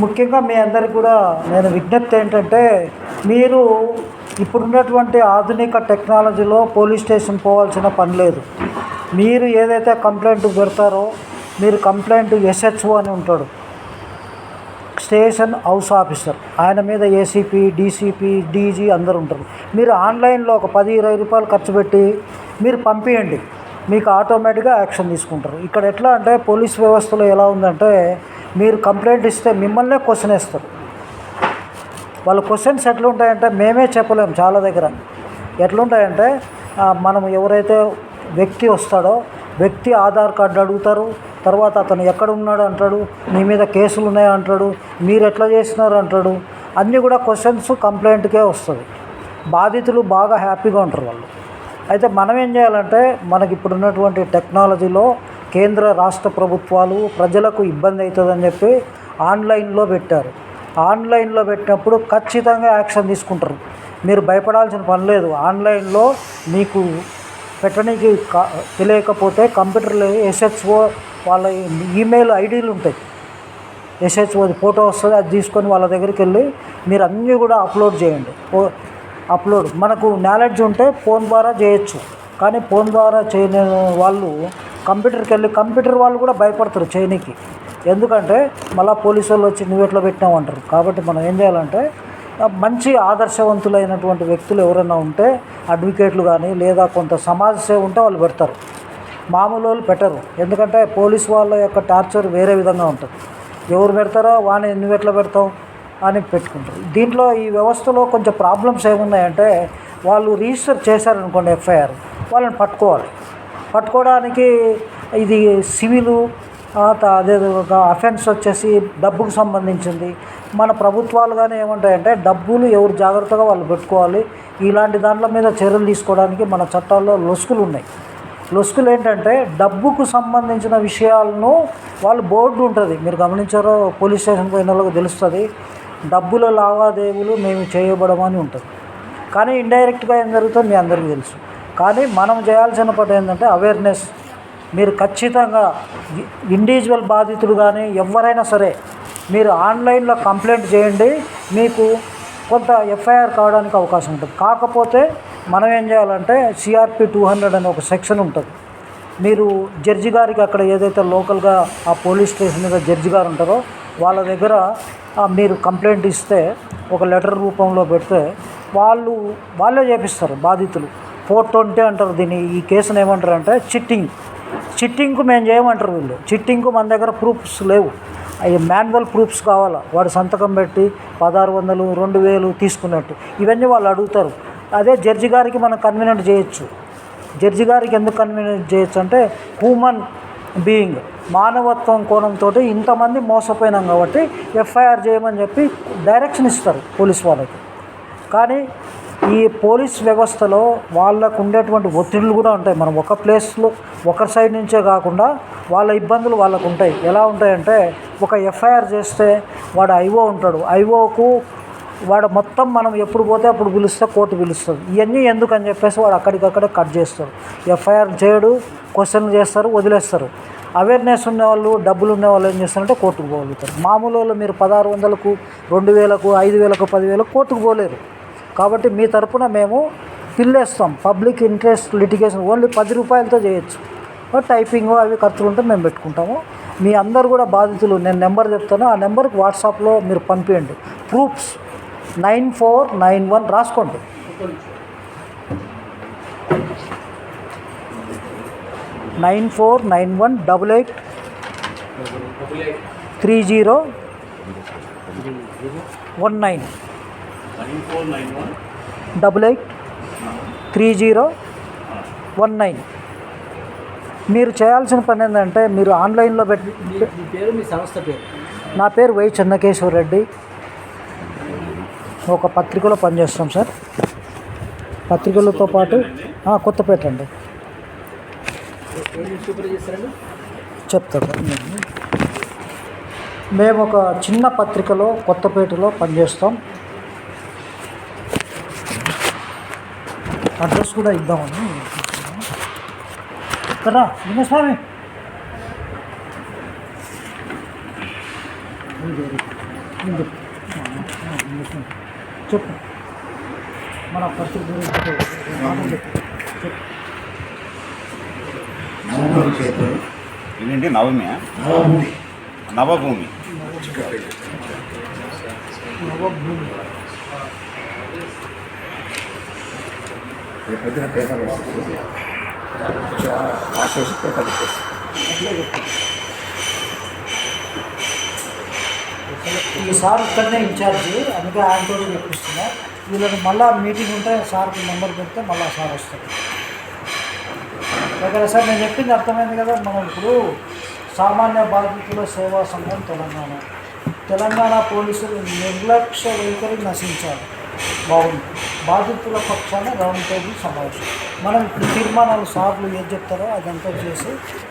ముఖ్యంగా మీ అందరికి కూడా నేను విజ్ఞప్తి ఏంటంటే మీరు ఇప్పుడున్నటువంటి ఆధునిక టెక్నాలజీలో పోలీస్ స్టేషన్ పోవాల్సిన పని లేదు. మీరు ఏదైతే కంప్లైంట్ పెడతారో మీరు కంప్లైంట్ ఎస్హెచ్ఓ అని ఉంటాడు. Station house officer. ఆయన మీద ఏసీపీ డీసీపీ డీజీ అందరు ఉంటారు. మీరు ఆన్లైన్లో ఒక పది ఇరవై రూపాయలు ఖర్చు పెట్టి మీరు పంపించండి మీకు ఆటోమేటిక్గా యాక్షన్ తీసుకుంటారు. ఇక్కడ ఎట్లా అంటే పోలీస్ వ్యవస్థలో ఎలా ఉందంటే మీరు కంప్లైంట్ ఇస్తే మిమ్మల్నే క్వశ్చన్ వేస్తారు. వాళ్ళ క్వశ్చన్స్ ఎట్లుంటాయంటే మేమే చెప్పలేము చాలా దగ్గర. ఎట్లుంటాయంటే మనం ఎవరైతే వ్యక్తి వస్తాడో వ్యక్తి ఆధార్ కార్డు అడుగుతారు తర్వాత అతను ఎక్కడ ఉన్నాడు అంటాడు మీ మీద కేసులు ఉన్నాయి అంటాడు మీరు ఎట్లా చేసినారు అంటాడు అన్నీ కూడా క్వశ్చన్స్ కంప్లైంట్కే వస్తుంది. బాధితులు బాగా హ్యాపీగా ఉంటారు వాళ్ళు. అయితే మనం ఏం చేయాలంటే మనకి ఇప్పుడు ఉన్నటువంటి టెక్నాలజీలో కేంద్ర రాష్ట్ర ప్రభుత్వాలు ప్రజలకు ఇబ్బంది అవుతుందని చెప్పి ఆన్లైన్లో పెట్టారు. ఆన్లైన్లో పెట్టినప్పుడు ఖచ్చితంగా యాక్షన్ తీసుకుంటారు. మీరు భయపడాల్సిన పని లేదు. ఆన్లైన్లో మీకు పెట్టడానికి తెలియకపోతే కంప్యూటర్లో ఎస్హెచ్ఓ వాళ్ళ ఈమెయిల్ ఐడీలు ఉంటాయి. ఎస్హెచ్ఓది ఫోటో వస్తుంది అది తీసుకొని వాళ్ళ దగ్గరికి వెళ్ళి మీరు అన్నీ కూడా అప్లోడ్ చేయండి. అప్లోడ్. మనకు నాలెడ్జ్ ఉంటే ఫోన్ ద్వారా చేయొచ్చు. కానీ ఫోన్ ద్వారా చేయని వాళ్ళు కంప్యూటర్కి వెళ్ళి కంప్యూటర్ వాళ్ళు కూడా భయపడతారు చేయనీకి. ఎందుకంటే మళ్ళీ పోలీసు వాళ్ళు వచ్చి నువ్వు ఎట్లా పెట్టినామంటారు కాబట్టి మనం ఏం చేయాలంటే మంచి ఆదర్శవంతులైనటువంటి వ్యక్తులు ఎవరైనా ఉంటే అడ్వకేట్లు కానీ లేదా కొంత సమాజ సేవ ఉంటే వాళ్ళు పెడతారు. మామూలు వాళ్ళు పెట్టరు. ఎందుకంటే పోలీస్ వాళ్ళ యొక్క టార్చర్ వేరే విధంగా ఉంటుంది. ఎవరు పెడతారో వాణి నువ్వు ఎట్లా పెడతావు? అని పెట్టుకుంటారు. దీంట్లో ఈ వ్యవస్థలో కొంచెం ప్రాబ్లమ్స్ ఏమున్నాయంటే వాళ్ళు రిజిస్టర్ చేశారనుకోండి ఎఫ్ఐఆర్ వాళ్ళని పట్టుకోవాలి. పట్టుకోవడానికి ఇది సివిలు అదే ఒక అఫెన్స్ వచ్చేసి డబ్బుకు సంబంధించింది. మన ప్రభుత్వాలు కానీ ఏమంటాయంటే డబ్బులు ఎవరు జాగ్రత్తగా వాళ్ళు పెట్టుకోవాలి. ఇలాంటి దాంట్ల మీద చర్యలు తీసుకోవడానికి మన చట్టాల్లో లొసుకులు ఉన్నాయి. లొసుకులు ఏంటంటే డబ్బుకు సంబంధించిన విషయాలను వాళ్ళు బోర్డు ఉంటుంది. మీరు గమనించారో పోలీస్ స్టేషన్ పోయిన వాళ్ళకి తెలుస్తుంది. డబ్బుల లావాదేవీలు మేము చేయబడమని ఉంటుంది. కానీ ఇండైరెక్ట్గా ఏం జరుగుతుందో మీ అందరికీ తెలుసు. కానీ మనం చేయాల్సిన పని ఏంటంటే అవేర్నెస్. మీరు ఖచ్చితంగా ఇండివిజువల్ బాధితుడు కానీ ఎవరైనా సరే మీరు ఆన్లైన్లో కంప్లైంట్ చేయండి మీకు కొంత ఎఫ్ఐఆర్ కావడానికి అవకాశం ఉంటుంది. కాకపోతే మనం ఏం చేయాలంటే సిఆర్పి టూ హండ్రెడ్ అనే ఒక సెక్షన్ ఉంటుంది. మీరు జడ్జి గారికి అక్కడ ఏదైతే లోకల్గా ఆ పోలీస్ స్టేషన్ మీద జడ్జి గారు ఉంటారో వాళ్ళ దగ్గర మీరు కంప్లైంట్ ఇస్తే ఒక లెటర్ రూపంలో పెడితే వాళ్ళు వాళ్ళే చేపిస్తారు బాధితులు. ఫోర్ ట్వంటీ అంటారు దీన్ని ఈ కేసును ఏమంటారు అంటే చిట్టింగ్. చిట్టింగ్కు మేము చేయమంటారు వీళ్ళు. చిట్టింగ్కు మన దగ్గర ప్రూఫ్స్ లేవు. అవి మాన్యువల్ ప్రూఫ్స్ కావాలా? వాడు సంతకం పెట్టి పదహారు వందలు రెండు వేలు తీసుకున్నట్టు. ఇవన్నీ వాళ్ళు అడుగుతారు. అదే జడ్జి గారికి మనం కన్వీనెంట్ చేయొచ్చు. జడ్జి గారికి ఎందుకు కన్వీనెంట్ చేయొచ్చు అంటే హ్యూమన్ బీయింగ్. మానవత్వం కోణంతో ఇంతమంది మోసపోయినాం కాబట్టి ఎఫ్ఐఆర్ చేయమని చెప్పి డైరెక్షన్ ఇస్తారు పోలీస్ వాళ్ళకి. కానీ ఈ పోలీస్ వ్యవస్థలో వాళ్ళకు ఉండేటువంటి ఒత్తిడులు కూడా ఉంటాయి. మనం ఒక ప్లేస్లో ఒకరి సైడ్ నుంచే కాకుండా వాళ్ళ ఇబ్బందులు వాళ్ళకు ఉంటాయి. ఎలా ఉంటాయంటే ఒక ఎఫ్ఐఆర్ చేస్తే వాడు ఐఓ ఉంటాడు. ఐఓకు వాడు మొత్తం మనం ఎప్పుడు పోతే అప్పుడు పిలుస్తే కోర్టు పిలుస్తుంది. ఇవన్నీ ఎందుకు అని చెప్పేసి వాడు అక్కడికక్కడే కట్ చేస్తారు. ఎఫ్ఐఆర్ చేయడు క్వశ్చన్లు చేస్తారు వదిలేస్తారు. అవేర్నెస్ ఉన్న వాళ్ళు డబ్బులు ఉన్న వాళ్ళు ఏం చేస్తారంటే కోర్టుకు పోగలుగుతారు. మామూలు వాళ్ళు మీరు పదహారు వందలకు రెండు వేలకు ఐదు వేలకు పదివేలకు కోర్టుకు పోలేరు. కాబట్టి మీ తరపున మేము పిల్లేస్తాం పబ్లిక్ ఇంట్రెస్ట్ లిటిగేషన్ ఓన్లీ పది రూపాయలతో చేయొచ్చు. టైపింగ్ అవి ఖర్చులు ఉంటే మేము పెట్టుకుంటాము. మీ అందరు కూడా బాధితులు నేను నెంబర్ చెప్తాను. ఆ నెంబర్కి వాట్సాప్లో మీరు పంపించండి proofs nine four nine one రాసుకోండి. Nine four nine one double eight three zero one nine double eight three zero one nine మీరు చేయాల్సిన పని ఏంటంటే మీరు ఆన్లైన్లో పెట్టి పేరు మీ సంస్థ పేరు? నా పేరు వై చెన్నకేశ్వర రెడ్డి. ఒక పత్రికలో పనిచేస్తాం సార్. పత్రికలతో పాటు కొత్తపేట అండి. చెప్తాను. మేము ఒక చిన్న పత్రికలో కొత్తపేటలో పనిచేస్తాం. అడ్రస్ కూడా ఇద్దామని. కదా వినస్వామి చెప్పు. మన పరిస్థితి గురించి చెప్పు. చెప్పు. ఇదేంటి నవమి నవభూమి నవభూమి. పొద్దున పేపర్. ఈ సార్ ఇక్కడనే ఇన్ఛార్జి అందుకే ఆయనతో చెప్పిస్తున్నా వీళ్ళని మళ్ళీ మీటింగ్ ఉంటే సార్కి నెంబర్ పెడితే మళ్ళీ సార్ వస్తారు దగ్గర సార్ నేను చెప్పింది అర్థమైంది కదా. మనం ఇప్పుడు సామాన్య బాధితుల సేవా సంఘం తెలంగాణ. తెలంగాణ పోలీసులు నిర్లక్ష్య వైఖరి నశించాలి బాగుంది. బాధితుల పక్షాన రౌండ్ టేబుల్ సమావేశం. మనం ఇప్పుడు తీర్మానాలు సార్లు ఏది చెప్తారో అదంతా చేసి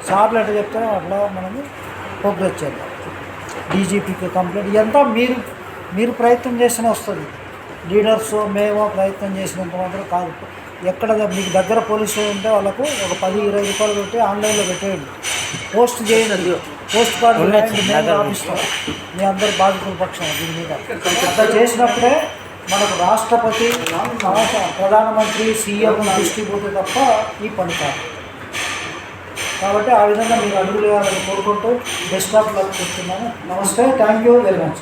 సార్లు ఎట్లా చెప్తారో అట్లా మనము ప్రోగ్రెస్ చేద్దాం. డీజీపీకి కంప్లైంట్ ఇదంతా మీరు మీరు ప్రయత్నం చేసినా వస్తుంది. లీడర్స్ మేము ప్రయత్నం చేసినంత మాత్రం కాదు. ఎక్కడ మీకు దగ్గర పోలీసు ఉంటే వాళ్ళకు ఒక పది ఇరవై రూపాయలు పెట్టి ఆన్లైన్లో పెట్టేయండి. పోస్ట్ చేయండి. పోస్ట్ కార్డు మీ అందరు బాధితుల పక్షాన దీని మీద. అట్లా చేసినప్పుడే మనకు రాష్ట్రపతి ప్రధానమంత్రి సీఎం దృష్టి పోతే తప్ప ఈ పని కాదు. కాబట్టి ఆ విధంగా మీరు అడుగులు వేయాలని కోరుకుంటూ బెస్ట్ ఆఫ్ లక్ చెప్తున్నాను. నమస్తే థ్యాంక్ యూ వెరీ మచ్.